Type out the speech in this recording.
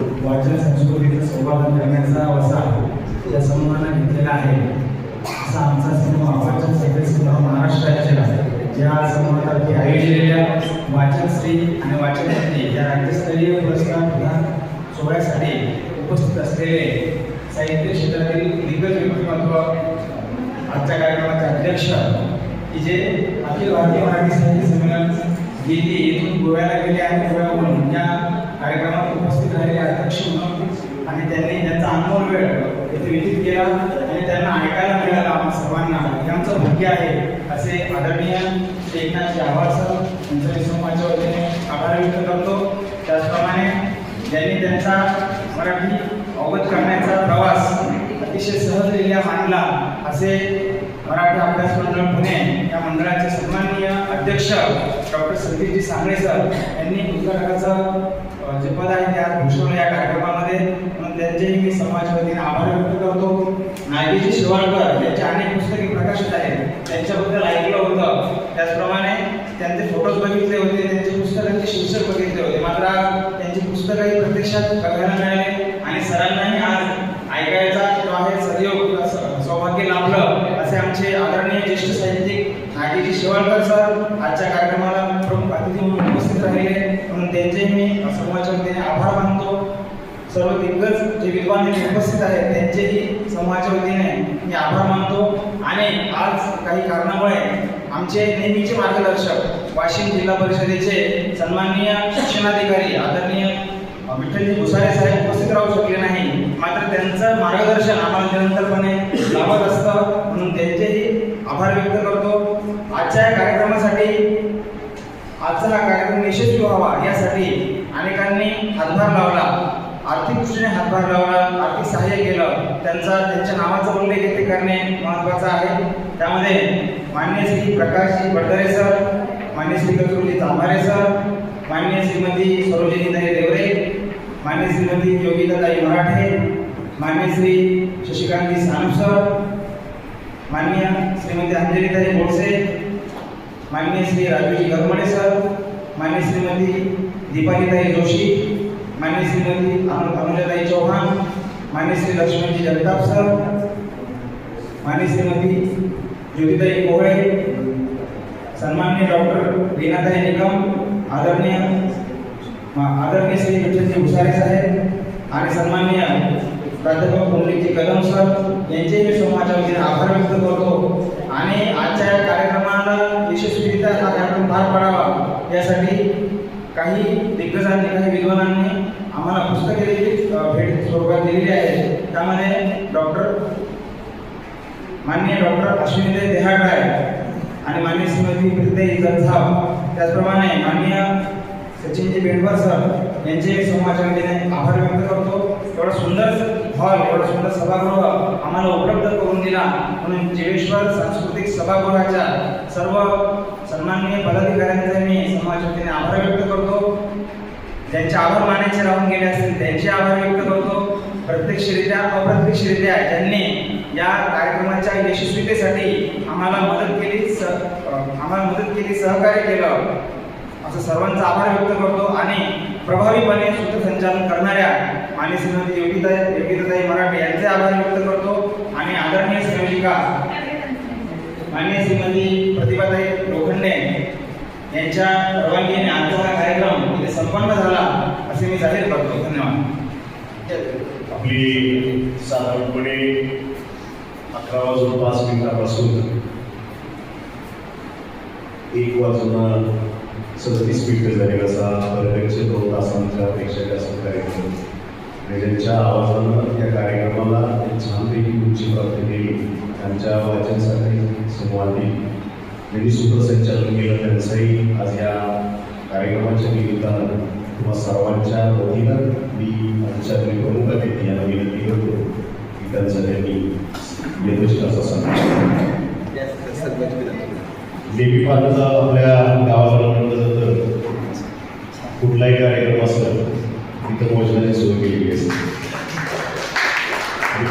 वाचन संस्कृतीचा संवाद करण्याचा वसा या समूहानं घेतलेला आहे. असा आमचा समूह वाचन सभे समूह महाराष्ट्राच्या या समूहातर्फे आयोजलेल्या वाचनश्री आणि वाचनश्री या राज्यस्तरीय पुरस्कार प्रदान सोहळ्यासाठी उपस्थित असलेले साहित्य क्षेत्रातील दिग्गज व्यक्तिमत्व आजच्या कार्यक्रमाचे अध्यक्ष की जे अखिल भारतीय मराठी साहित्य संमेलन गेली येथून गोव्याला गेले आणि गोव्यावरून या कार्यक्रमात उपस्थित राहिलेले अध्यक्ष म्हणून आणि त्यांनी त्यांचा अनमोल वेळ येथे व्यतीत केला आणि त्यांना ऐकायला मिळाला आम्हा सर्वांना. हे आमचं भाग्य आहे असे आदरणीय श्री एकनाथ आभार सर यांचं मी समाजाच्या वतीने आभार व्यक्त करतो. त्याचप्रमाणे ज्यांनी त्यांचा मराठी अवगत करण्याचा प्रवास अतिशय सहजरित्या मांडला असे मराठी अभ्यास मंडळ पुणे या मंडळाचे सन्माननीय अध्यक्ष डॉक्टर संदीपजी सांगळे सर यांनी पुस्तकाचं जे पद आहे ते आज भूषवलं या कार्यक्रमामध्ये. म्हणून त्यांचेही मी समाज वतीने आभार व्यक्त करतो. नागेजी शिवाळकर यांचे अनेक पुस्तके प्रकाशित आहेत. त्यांच्याबद्दल ऐकलं होतं. त्याचप्रमाणे त्यांचे फोटोज बघितले होते त्यांचे पुस्तकांचे शीर्षक बघितले होते. मात्र आज त्यांची पुस्तकंही प्रत्यक्षात बघायला मिळाले. आणि सरांनाही आज ऐकायचा जो आहे सहयोग सौभाग्य लाभलं असे आमचे आदरणीय ज्येष्ठ साहित्यिक नागेजी शिवाळकर सर आजच्या कार्यक्रमाला प्रमुख अतिथी म्हणून उपस्थित राहिले. म्हणून त्यांचे मी समूहाच्या वतीने आभार मानतो. सर्व दिग्गज जे विद्वान उपस्थित आहेत त्यांचेही समूहाच्या वतीने मी आभार मानतो. आणि आज काही कारणामुळे आमचे नेहमीचे मार्गदर्शक वाशिम जिल्हा परिषदेचे सन्माननीय शिक्षणाधिकारी आदरणीय विठ्ठलजी भुसारे साहेब उपस्थित राहू शकले नाही. मात्र त्यांचं मार्गदर्शन आम्हाला निरंतरपणे लाभत असतं. म्हणून त्यांचेही आभार व्यक्त करतो आजच्या या कार्यक्रमासाठी आजचा हा कार्यक्रम यशस्वी व्हावा यासाठी अनेकांनी हातभार लावला. आर्थिक दृष्टीने हातभार लावला आर्थिक सहाय्य केलं. त्यांचा त्यांच्या नावाचा उल्लेख येथे करणे महत्त्वाचं आहे. त्यामध्ये मान्य श्री प्रकाशजी बडदरे सर मान्य श्री कस्तुरजी तांभारे सर मान्य श्रीमती सरोजिनीताई देवरे मान्य श्रीमती योगिताताई मराठे मान्य श्री शशिकांतजी सानू सर मान्य श्रीमती अंजलीताई बोडसे माननीय श्री राजूजी गरमडे सर मान्य श्रीमती दीपालीताई जोशी मान्य श्रीमती अनुजाताई चौहान मान्य श्री लक्ष्मणजी जगताप सर मान्य श्रीमती ज्योतिताई कोहळे सन्मान्य डॉक्टर रीनाताई निकम आदरणीय आदरणीय श्री विठ्ठलजी भुसारे साहेब आणि सन्माननीय प्राध्यापक पुंडलिकजी कदम सर यांचे मी समाजाच्या वतीने आभार व्यक्त करतो. आणि आजच्या या कार्यक्रमाला यशस्वीरित्या हा कार्यक्रम पार पाडावा. यासाठी काही दिग्गजांनी काही विद्वानांनी आम्हाला पुस्तके देखील भेट स्वरूपात दिलेली आहे. त्यामध्ये डॉक्टर माननीय डॉक्टर अश्विनीताई देहाडाय आणि माननीय श्रीमती प्रीताई जगझाप त्याचप्रमाणे माननीय सचिनजी बेंडवर सर यांचे समाजाच्या वतीने आभार व्यक्त करतो. एवढा सुंदर हॉल एवढा सुंदर सभागृह आम्हाला उपलब्ध करून दिला. म्हणून जेवेश्वर सांस्कृतिक सभागृहाच्या सर्व सन्माननीय पदाधिकाऱ्यांचे मी समाजाच्या वतीने आभार व्यक्त करतो. ज्यांचे आभार मानायचे राहून गेले असतील त्यांचे आभार व्यक्त करतो. प्रत्यक्षरित्या अप्रत्यक्षरित्या ज्यांनी या कार्यक्रमाच्या यशस्वीतेसाठी आम्हाला मदत केली स आम्हाला मदत केली सहकार्य केलं. असं सर्वांचा आभार व्यक्त करतो आणि प्रभावीपणे सूत्रसंचालन करणाऱ्या मान्य श्रीमती योगिताई योगिताताई मराठे यांचे आभार व्यक्त करतो आणि आदरणीय संयोजिका मान्य श्रीमती प्रतिभाताई लोखंडे यांच्या परवानगीने आजचा हा कार्यक्रम इथे संपन्न झाला असे मी जाहीर करतो. धन्यवाद. आपली साधारणपणे अकरा वाजून पाच मिनिटापासून एक वाजून सदतीस मिनिटं झाली असा बऱ्यापैकी दोन तासांच्या पेक्षा जास्त कार्यक्रम आणि ज्यांच्या आवाजानं या कार्यक्रमाला एक छानपैकी उंची प्राप्त केली त्यांच्या वाचनासाठी समूहातील ज्यांनी सूत्रसंचालन केलं त्यांचंही आज या कार्यक्रमाच्या निमित्तानं तुम्हा सर्वांच्या वतीनं मी आमच्याकडे प्रमुख अतिथी यांना विनंती करतो की त्यांचा त्यांनी यथोचित असा सन्मान नेहमी पाहता आपल्या गावाला कुठलाही कार्यक्रम असला तिथं भोजनाची सोय केलेली असते. आणि